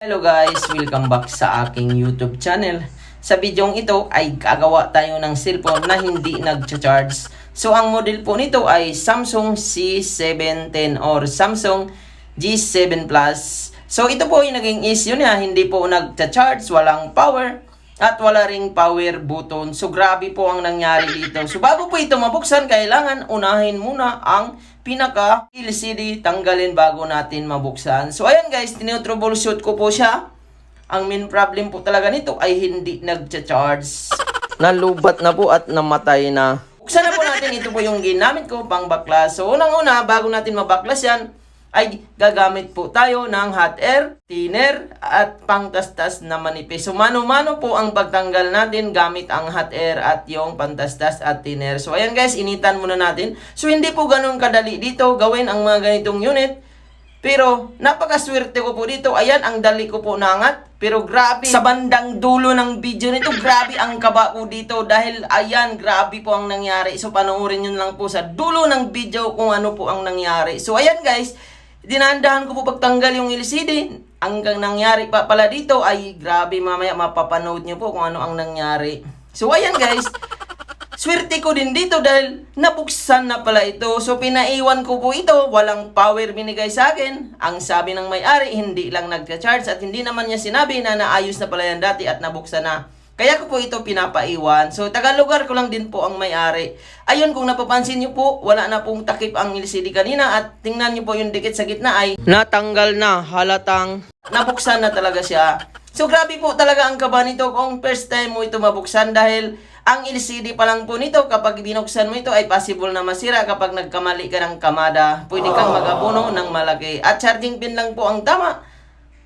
Hello guys! Welcome back sa aking YouTube channel. Sa bidyong ito ay gagawa tayo ng cellphone na hindi nag-charge. So ang model po nito ay Samsung C710 or Samsung G7 Plus. So ito po yung naging issue niya, hindi po nag-charge, walang power at wala ring power button. So grabe po ang nangyari dito. So bago po ito mabuksan, kailangan unahin muna ang pinaka LCD tanggalin bago natin mabuksan. So ayan guys, tinutroubleshoot ko po siya. Ang main problem po talaga nito ay hindi nagcha-charge. Nalubat na po at namatay na. Buksan na po natin, ito po yung ginamit ko pang baklas. So unang-una, bago natin mabaklas yan, ay gagamit po tayo ng hot air, thinner, at pangtastas na manipis. So mano-mano po ang pagtanggal natin gamit ang hot air at yung pantastas at thinner. So ayan guys, initan muna natin. So hindi po ganun kadali dito gawin ang mga ganitong unit. Pero napakaswerte ko po dito. Ayan, ang dali ko po nangat. Pero grabe, sa bandang dulo ng video nito, grabe ang kaba ko dito. Dahil ayan, grabe po ang nangyari. So panoorin nyo lang po sa dulo ng video kung ano po ang nangyari. So ayan guys, dinandahan ko po pagtanggal yung LCD. Ang nangyari pa pala dito ay grabe mamaya mapapanood nyo po kung ano ang nangyari. So ayan guys, Swerte ko din dito dahil nabuksan na pala ito. So pinaiwan ko po ito, walang power binigay sa akin. Ang sabi ng may-ari, hindi lang nagka-charge at hindi naman niya sinabi na naayos na pala yan dati at nabuksan na. Kaya ko po ito pinapaiwan. So tagalugar ko lang din po ang may-ari. Ayun kung napapansin niyo po, wala na pong takip ang LCD kanina at tingnan niyo po yung dikit sa gitna ay natanggal na halatang nabuksan na talaga siya. So grabe po talaga ang kaba nito kung first time mo ito mabuksan dahil ang LCD pa lang po nito kapag binuksan mo ito ay possible na masira kapag nagkamali ka ng kamada. Pwede kang magabuno ng malaki. At charging pin lang po ang tama.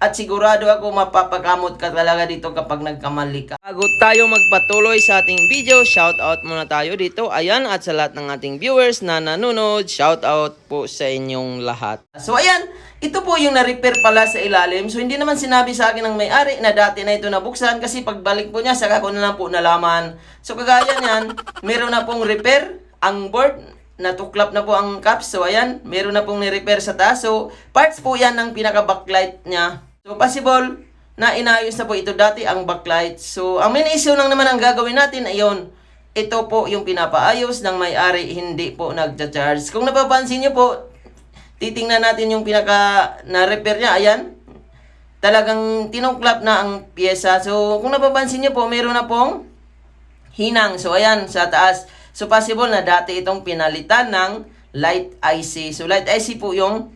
At sigurado ako mapapakamot ka talaga dito kapag nagkamali ka. Bago tayo magpatuloy sa ating video, shout out muna tayo dito. Ayan, at sa lahat ng ating viewers na nanonood, shout out po sa inyong lahat. So ayan, ito po yung na-repair pala sa ilalim. So hindi naman sinabi sa akin ng may-ari na dati na ito nabuksan kasi pagbalik po niya, saka ko na lang po nalaman. So kagaya niyan, meron na pong repair ang board natuklap na po ang caps. So, ayan, meron na pong ni-repair sa taas. So, parts po yan ng pinaka-backlight niya. So, possible na inayos na po ito dati ang backlight. So, ang main issue lang naman ang gagawin natin ay yun. Ito po yung pinapaayos ng may-ari, hindi po nagcha-charge. Kung napapansin nyo po, titingnan natin yung pinaka na-repair niya. Ayan, talagang tinuklap na ang pyesa. So, kung napapansin nyo po, meron na pong hinang. So, ayan, sa taas. So, possible na dati itong pinalitan ng light IC. So, light IC po yung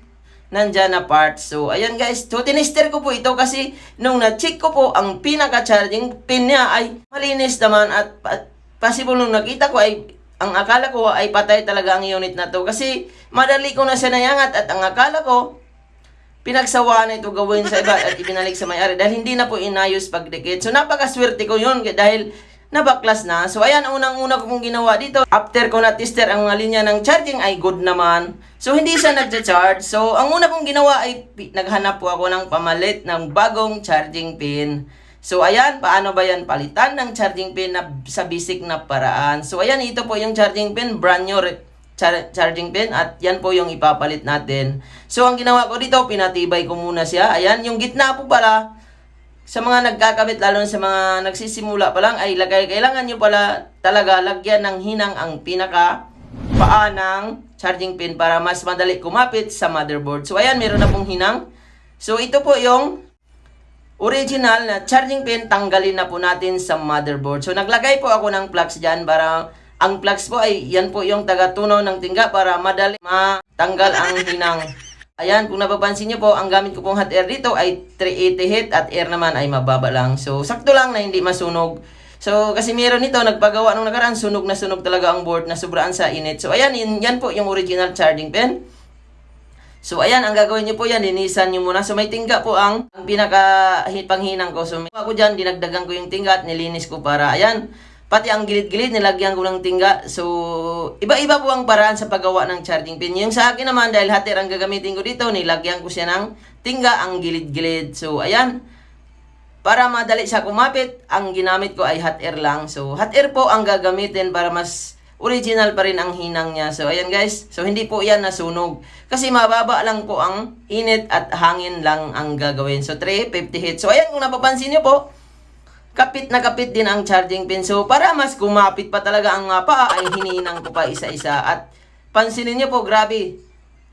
nandyan na part. So, ayan guys. So, tinister ko po ito kasi nung na-check ko po, ang pinaka-charging pin niya ay malinis naman at pa- possible nung nakita ko ay ang akala ko ay patay talaga ang unit na to kasi madali ko na siya nayangat at ang akala ko pinagsawaan na ito gawin sa iba at ibinalik sa may-ari dahil hindi na po inayos pagdikit. So napakaswerte ko yun dahil nabaklas na. So ayan, unang-una ko pong ginawa dito. After ko na-tester ang mga linya ng charging ay good naman. So hindi siya nagcha-charge. So ang una kong ginawa ay naghanap po ako ng pamalit ng bagong charging pin. So ayan, paano ba yan palitan ng charging pin na sa basic na paraan. So ayan, ito po yung charging pin, brand new char- charging pin at yan po yung ipapalit natin. So ang ginawa ko dito, pinatibay ko muna siya. Ayan, yung gitna po pala, sa mga nagkakabit, lalo na sa mga nagsisimula pa lang, ay lagay, kailangan nyo pala talaga lagyan ng hinang ang pinaka paa ng charging pin para mas madali kumapit sa motherboard. So ayan, meron na pong hinang. So ito po yung original na charging pin, tanggalin na po natin sa motherboard. So naglagay po ako ng plugs dyan para ang plugs po ay yan po yung tagatunaw ng tingga para madali matanggal ang hinang. Ayan, kung napapansin niyo po, ang gamit ko pong hot air dito ay 380 heat at air naman ay mababa lang. So, sakto lang na hindi masunog. So, kasi meron nito, nagpagawa nung nakaraan, sunog na sunog talaga ang board na sobraan sa init. So, ayan, yun, yan po yung original charging pen. So, ayan, ang gagawin niyo po yan, linisan niyo muna. So, may tingga po ang, ang pinaka hi- panghinang ko. So, may ako dyan, dinagdagan ko yung tingga at nilinis ko para, ayan, pati ang gilid-gilid, nilagyan ko ng tingga. So, iba-iba po ang paraan sa paggawa ng charging pin. Yung sa akin naman, dahil hatir ang gagamitin ko dito, nilagyan ko siya ng tingga ang gilid-gilid. So, ayan, para madali siya kumapit, ang ginamit ko ay hot air lang. So, hot air po ang gagamitin para mas original pa rin ang hinang niya. So, ayan guys. So, hindi po yan nasunog. Kasi mababa lang po ang init at hangin lang ang gagawin. So, 350 hits. So, ayan kung napapansin nyo po, kapit na kapit din ang charging pin. So, para mas kumapit pa talaga ang mga paa, ay hininang ko pa isa-isa. At pansinin nyo po, grabe.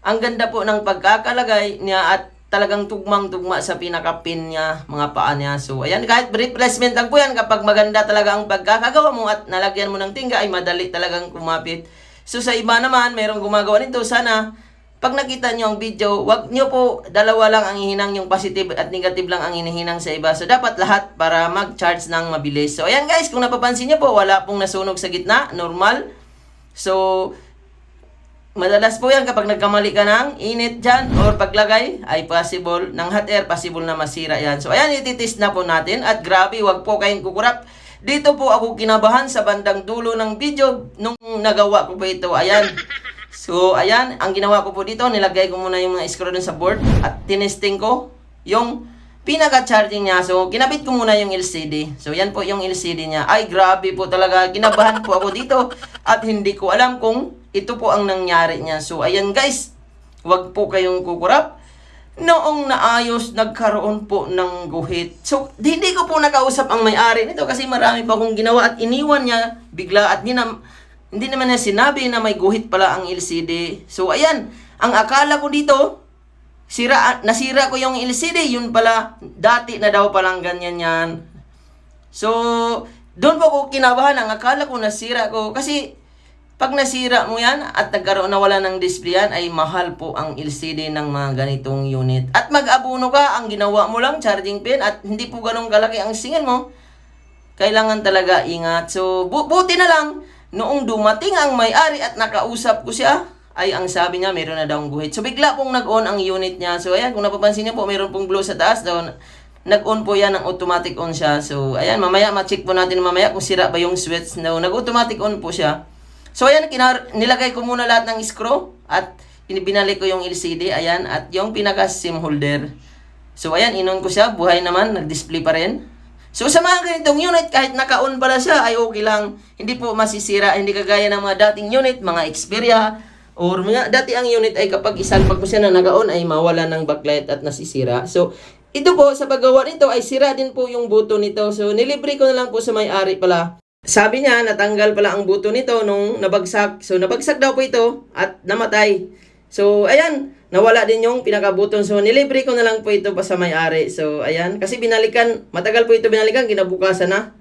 Ang ganda po ng pagkakalagay niya at talagang tugmang-tugma sa pinaka-pin niya, mga paa niya. So, ayan, kahit replacement lang po yan, kapag maganda talaga ang pagkakagawa mo at nalagyan mo ng tingga, ay madali talagang kumapit. So, sa iba naman, mayroong gumagawa nito, sana, pag nakita nyo ang video, wag nyo po, dalawa lang ang ihinang yung positive at negative lang ang inihinang sa iba. So, dapat lahat para mag-charge ng mabilis. So, ayan guys, kung napapansin nyo po, wala pong nasunog sa gitna, normal. So, Madalas po yan kapag nagkamali ka ng init dyan or paglagay ay possible ng hot air, possible na masira yan. So ayan, ititest na po natin at grabe, wag po kayong kukurap. Dito po ako kinabahan sa bandang dulo ng video nung nagawa ko po ito. Ayan. So ayan, ang ginawa ko po dito, nilagay ko muna yung mga screw dun sa board at tinesting ko yung pinaka-charging niya. So, kinabit ko muna yung LCD. So, yan po yung LCD niya. Ay, grabe po talaga. Kinabahan po ako dito. At hindi ko alam kung ito po ang nangyari niya. So, ayan guys. Huwag po kayong kukurap. Noong naayos, nagkaroon po ng guhit. So, hindi ko po nakausap ang may-ari nito kasi marami pa akong ginawa at iniwan niya bigla at na, hindi naman niya sinabi na may guhit pala ang LCD. So, ayan. Ang akala ko dito, Sira, nasira ko yung LCD, yun pala, dati na daw palang ganyan yan. So, doon po ko kinabahan, ang akala ko nasira ko, kasi pag nasira mo yan at nagkaroon na wala ng display yan, ay mahal po ang LCD ng mga ganitong unit. At mag-abuno ka, ang ginawa mo lang, charging pin, at hindi po ganun kalaki ang singil mo, kailangan talaga ingat. So, bu- buti na lang, noong dumating ang may-ari at nakausap ko siya, ay ang sabi niya, meron na daw guhit. So, bigla pong nag-on ang unit niya. So, ayan, kung napapansin niyo po, meron pong blue sa taas daw. Nag-on po yan, ng automatic on siya. So, ayan, mamaya, ma-check po natin mamaya kung sira ba yung switch. No, nag-automatic on po siya. So, ayan, kinar nilagay ko muna lahat ng screw at binalik ko yung LCD, ayan, at yung pinaka-SIM holder. So, ayan, inon ko siya, buhay naman, nag-display pa rin. So, sa mga ganitong unit, kahit naka-on pala siya, ay okay lang. Hindi po masisira, hindi kagaya ng mga dating unit, mga Xperia, or mga dati ang unit ay kapag isalpag mo na naka-on ay mawala ng backlight at nasisira. So, ito po, sa paggawa nito ay sira din po yung buto nito. So, nilibre ko na lang po sa may-ari pala. Sabi niya, natanggal pala ang buto nito nung nabagsak. So, nabagsak daw po ito at namatay. So, ayan, nawala din yung pinakabuton. So, nilibre ko na lang po ito pa sa may-ari. So, ayan, kasi binalikan, matagal po ito binalikan, kinabukasan na.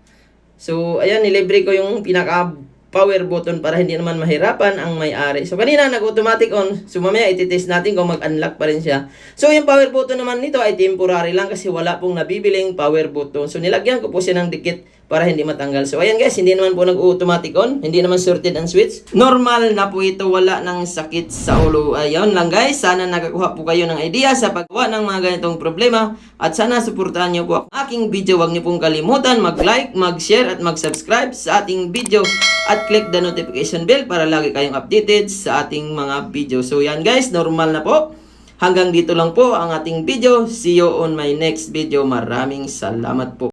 So, ayan, nilibre ko yung pinaka power button para hindi naman mahirapan ang may-ari. So, kanina nag-automatic on. So, mamaya ititest natin kung mag-unlock pa rin siya. So, yung power button naman nito ay temporary lang kasi wala pong nabibiling power button. So, nilagyan ko po siya ng dikit para hindi matanggal. So, ayan guys, hindi naman po nag-automatic on. Hindi naman sorted ang switch. Normal na po ito. Wala ng sakit sa ulo. Ayun lang guys. Sana nakakuha po kayo ng idea sa paggawa ng mga ganitong problema. At sana suportahan niyo po ang aking video. Huwag niyo pong kalimutan mag-like, mag-share at mag-subscribe sa ating video. At click the notification bell para lagi kayong updated sa ating mga video. So yan guys, normal na po. Hanggang dito lang po ang ating video. See you on my next video. Maraming salamat po.